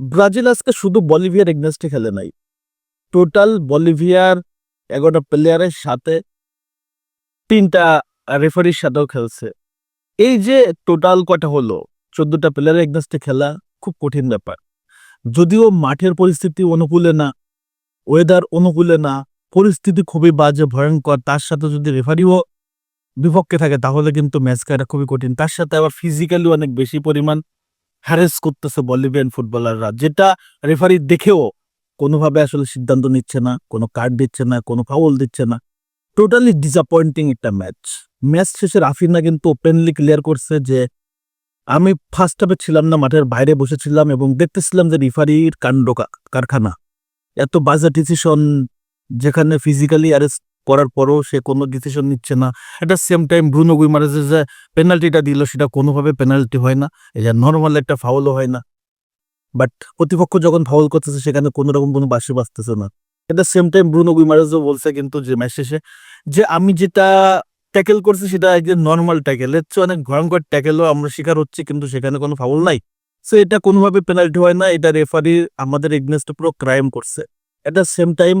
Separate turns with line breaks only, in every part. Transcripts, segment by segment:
Brazil আজকে শুধু বলিভিয়ার এগনেস্টে খেলে নাই। টোটাল বলিভিয়ার এগারোটা প্লেয়ারের সাথে তিনটা রেফারির সাথেও খেলছে। এই যে টোটাল কটা হলো, চোদ্দটা প্লেয়ারের এগনেস্টে খেলা খুব কঠিন ব্যাপার। যদিও মাঠের পরিস্থিতি অনুকূলে না ওয়েদার অনুকূলে না, পরিস্থিতি খুবই বাজে, ভয়ঙ্কর, তার সাথে যদি রেফারিও বিপক্ষে থাকে, তাহলে কিন্তু ম্যাচ খেলাটা খুবই কঠিন। তার সাথে আবার ফিজিক্যালি অনেক বেশি পরিমাণ হ্যারেস করতেছে বলিভিয়ান ফুটবলাররা, যেটা রেফারি দেখেও কোনোভাবে আসলে সিদ্ধান্ত নিচ্ছে না, কোনো কার্ড দিচ্ছে না, কোনো ফাউল দিচ্ছে না। টোটালি ডিসঅ্যাপয়েন্টিং একটা ম্যাচ ম্যাচ শেষে রাফিনা কিন্তু ওপেনলি ক্লিয়ার করছে যে, আমি ফার্স্ট হাফে ছিলাম না, মাঠের বাইরে বসেছিলাম এবং দেখতেছিলাম যে রিফারির কাণ্ড কারখানা। এত বাজে ডিসিশন যেখানে ফিজিক্যালি অ্যারেস্ট করার পরও সে কোনো ডিসিশন নিচ্ছে না। এটা সেম টাইম ব্রুনো গুইমারেজের যে পেনাল্টিটা দিল, সেটা কোনোভাবে পেনাল্টি হয় না। এটা নর্মাল একটা ফাউলও হয় না। বাট প্রতিপক্ষ যখন ফাউল করতেছে, সেখানে কোনো রকম কোনো বাসি বাঁচতেছে না। এটা সেম টাইম ব্রুনো গুইমারেজও বলছে কিন্তু যে ম্যাচ শেষে যে আমি যেটা ট্যাকেল করছি, সেটা একজন নর্মাল ট্যাকেল এর চেয়ে অনেক ভয়ঙ্কর ট্যাকেলও আমরা শিকার হচ্ছি, কিন্তু সেখানে কোনো ফাউল নাই। সো এটা কোনোভাবে পেনাল্টি হয় না। এটা রেফারি আমাদের এগনেস্টে পুরো ক্রাইম করছে। এটা সেম টাইম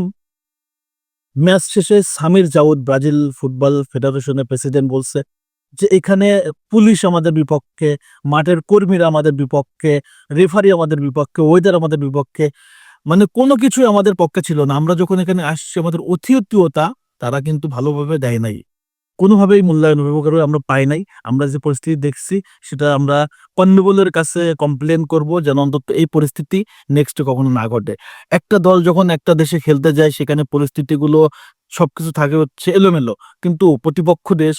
ম্যাচ শেষে সামির জাউদ ব্রাজিল ফুটবল ফেডারেশনের প্রেসিডেন্ট বলছে যে এখানে পুলিশ আমাদের বিপক্ষে, মাঠের কর্মীরা আমাদের বিপক্ষে, রেফারি আমাদের বিপক্ষে, ওয়েদার আমাদের বিপক্ষে মানে কোনো কিছুই আমাদের পক্ষে ছিল না। আমরা যখন এখানে আসছি, আমাদের অতিথিয়তা তারা কিন্তু ভালোভাবে দেয় নাই। কোনোভাবেই মূল্যায়ন অভিভাবকের আমরা পাই নাই। আমরা যে পরিস্থিতি দেখছি, সেটা আমরা কনমেবলের কাছে কমপ্লেন করব যেন অন্তত এই পরিস্থিতি নেক্সট কখনো না ঘটে। একটা দল যখন একটা দেশে খেলতে যায়, সেখানে পরিস্থিতিগুলো সবকিছু থাকে হচ্ছে এলোমেলো। কিন্তু প্রতিপক্ষ দেশ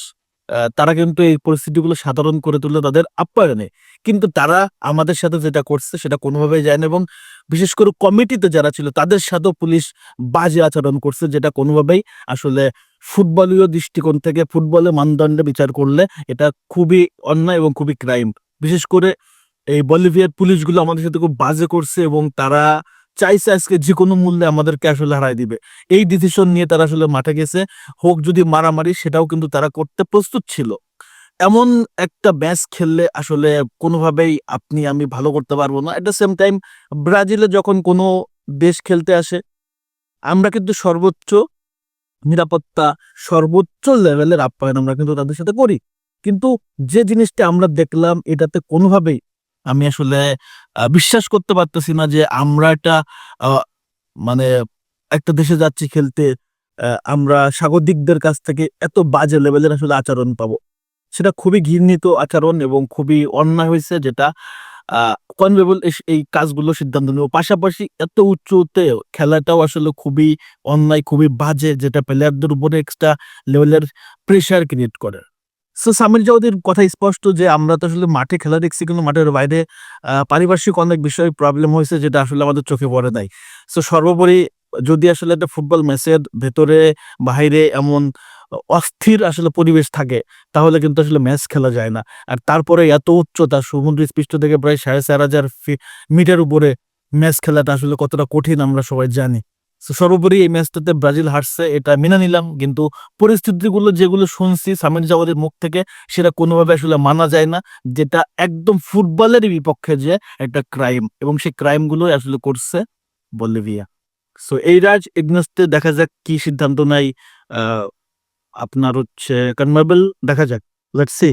তারা কিন্তু এই পরিস্থিতিগুলো সাধারণ করে তুলে তাদের আপ্যায়নে কিন্তু তারা আমাদের সাথে যেটা করছে, সেটা কোনোভাবেই যায় না এবং বিশেষ করে কমিটিতে যারা ছিল, তাদের সাথেও পুলিশ বাজে আচরণ করছে, যেটা কোনোভাবেই আসলে ফুটবলীয় দৃষ্টিকোণ থেকে ফুটবলের মানদণ্ডে বিচার করলে এটা খুবই অন্যায় এবং খুবই ক্রাইম বিশেষ করে এই বলিভিয়ার পুলিশগুলো আমাদের সাথে খুব বাজে করছে এবং তারা চাইছে আজকে যে কোনো মূল্যে আমাদেরকে আসলে হারাই দিবে। এই ডিসিশন নিয়ে তারা আসলে মাঠে গেছে। হোক যদি মারামারি, সেটাও কিন্তু তারা করতে প্রস্তুত ছিল। এমন একটা ম্যাচ খেললে আসলে কোনোভাবেই আপনি, আমি ভালো করতে পারব না। এট দ্য সেম টাইম ব্রাজিলে যখন কোনো দেশ খেলতে আসে, আমরা কিন্তু সর্বোচ্চ নিরাপত্তা সর্বোচ্চ লেভেলের আপ্যায়ন আমরা কিন্তু তাদের সাথে করি। কিন্তু যে জিনিসটা আমরা দেখলাম এটাতে কোনোভাবেই আমি আসলে বিশ্বাস করতে পারতেছি না যে আমরা এটা মানে একটা দেশে যাচ্ছি খেলতে আমরা স্বাগতিকদের কাছ থেকে এত বাজে লেভেলের আসলে আচরণ পাবো। সেটা খুবই ঘৃণিত আচরণ এবং খুবই অন্যায় হয়েছে যেটা কনভেবল এই কাজগুলো সিদ্ধান্ত নেব। পাশাপাশি এত উচ্চতে খেলাটাও আসলে খুবই অন্যায় খুবই বাজে, যেটা প্লেয়ারদের উপরে এক্সট্রা লেভেলের প্রেশার ক্রিয়েট করে। সো সামির জাউদের কথা স্পষ্ট যে, আমরা তো আসলে মাঠে খেলা দেখছি, কিন্তু মাঠের বাইরে পারিপার্শ্বিক অনেক বিষয় প্রবলেম হয়েছে, যেটা আসলে আমাদের চোখে পড়ে নাই। সো সর্বোপরি যদি আসলে একটা ফুটবল ম্যাচের ভেতরে, বাইরে এমন অস্থির আসলে পরিবেশ থাকে, তাহলে কিন্তু আসলে ম্যাচ খেলা যায় না। আর তারপরে এত উচ্চতা সমুদ্র স্পৃষ্ট থেকে প্রায় সাড়ে চার হাজার মিটার উপরে ম্যাচ খেলাটা আসলে কতটা কঠিন আমরা সবাই জানি। সর্বোপরি এই ম্যাচটাতে ব্রাজিল হারছে, এটা মেনে নিলাম, কিন্তু পরিস্থিতিগুলো যেগুলো শুনছি সামির জাওয়াদের মুখ থেকে, সেটা কোনোভাবে আসলে মানা যায় না, যেটা একদম ফুটবলের বিপক্ষে যে একটা ক্রাইম। এবং সেই ক্রাইমগুলো আসলে করছে বলিভিয়া। সো এই রাজ এগনেস্টে দেখা যাক কি সিদ্ধান্ত নেয় আপনার হচ্ছে কনমেবল দেখা যাক লেটস সি